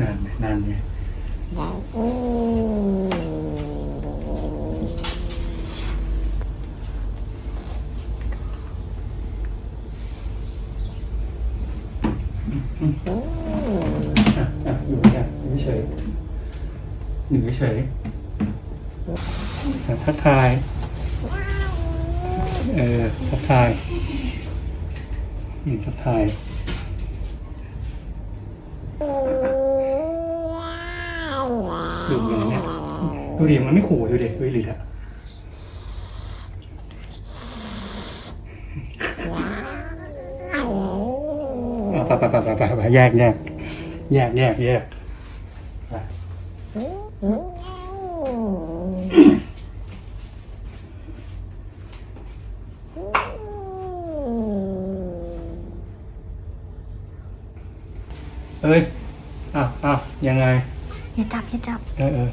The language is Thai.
นานไหมนานไงอะอะอยู่เนี่ยอยู่เฉยอยู่เฉยอะทักทายเออทักทายอืมทักทาย ดูอย่างนี้เนี่ยดูดิมันไม่ขู่ดูดิดูดิลิอะเอาไปไปไปไปไปไปแยกแยกแยกแยกแยกไปเอ้ยอะอะยังไง อย่าจับอย่าจับ เออเออ